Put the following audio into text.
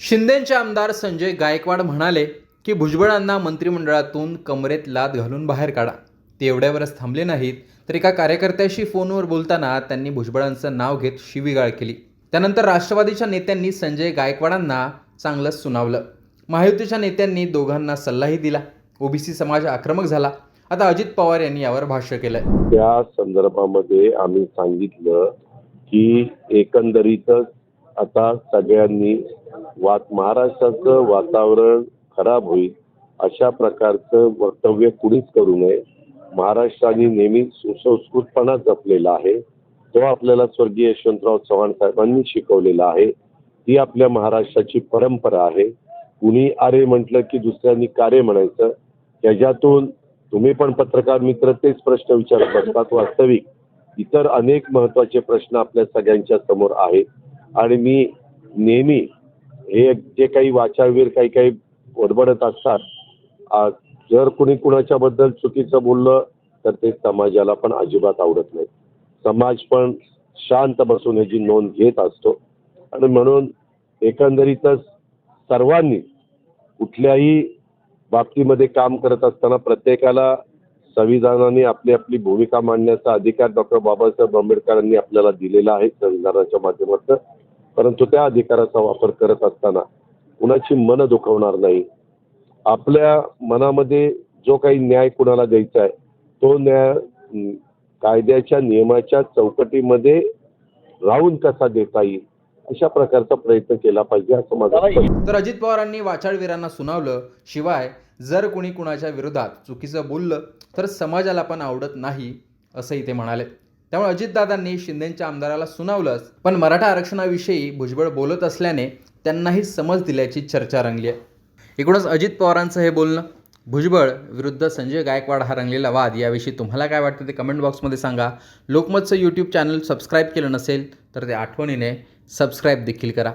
शिंदेचे आमदार संजय गायकवाड म्हणाले की भुजबळांना मंत्रिमंडळातून कमरेत लाद घालून बाहेर काढा. ते एवढ्यावरच थांबले नाहीत तर एका कार्यकर्त्याशी फोनवर बोलताना त्यांनी भुजबळांचं नाव घेत शिवीगाळ केली. त्यानंतर राष्ट्रवादीच्या नेत्यांनी संजय गायकवाडांना चांगलंच सुनावलं. महायुतीच्या नेत्यांनी दोघांना सल्लाही दिला. ओबीसी समाज आक्रमक झाला. आता अजित पवार यांनी यावर भाष्य केलंय. त्या संदर्भामध्ये आम्ही सांगितलं की एकंदरीतच आता सगळ्यांनी वात महाराष्ट्राचं वातावरण खराब होईल अशा प्रकारचं वक्तव्य कुणीच करू नये. महाराष्ट्राने नेहमी सुसंस्कृतपणा जपलेला आहे. तो आपल्याला स्वर्गीय यशवंतराव चव्हाण साहेबांनी शिकवलेला आहे. ती आपल्या महाराष्ट्राची परंपरा आहे. कुणी आरे म्हटलं की दुसऱ्यांनी कारे म्हणायचं? त्याच्यातून तुम्ही पण पत्रकार मित्र तेच प्रश्न विचारत असतात वास्तविक. इतर अनेक महत्त्वाचे प्रश्न आपल्या सगळ्यांच्या समोर आहेत. आणि मी नेहमी हे जे काही वाचावीर काही काही बडबडत असतात जर कुणी कुणाच्या बद्दल चुकीचं बोललं तर ते समाजाला पण अजिबात आवडत नाही समाज पण शांत बसून ह्याची नोंद घेत असतो. आणि म्हणून एकंदरीतच सर्वांनी कुठल्याही बाबतीमध्ये काम करत असताना प्रत्येकाला संविधानाने आपली आपली भूमिका मांडण्याचा अधिकार डॉक्टर बाबासाहेब आंबेडकरांनी आपल्याला दिलेला आहे संविधानाच्या माध्यमातून. परंतु त्या अधिकाराचा वापर करत असताना कुणाची मन दुखवणार नाही. आपल्या मनामध्ये जो काही न्याय कुणाला द्यायचा आहे तो न्याय कायद्याच्या नियमाच्या चौकटीमध्ये राहून कसा देता येईल अशा प्रकारचा प्रयत्न केला पाहिजे असं माझं तर अजित पवारांनी वाचाळवीरांना सुनावलं. शिवाय जर कुणी कुणाच्या विरोधात चुकीचं बोललं तर समाजाला पण आवडत नाही असंही ते म्हणाले. त्यामुळे अजितदादांनी शिंदेंच्या आमदाराला सुनावलंच पण मराठा आरक्षणाविषयी भुजबळ बोलत असल्याने त्यांनाही समज दिल्याची चर्चा रंगली आहे. एकूणच अजित पवारांचं हे बोलणं भुजबळ विरुद्ध संजय गायकवाड हा रंगलेला वाद याविषयी तुम्हाला काय वाटतं ते कमेंट बॉक्समध्ये सांगा. लोकमतचं यूट्यूब चॅनल सबस्क्राईब केलं नसेल तर ते आठवणीने सबस्क्राईब देखील करा.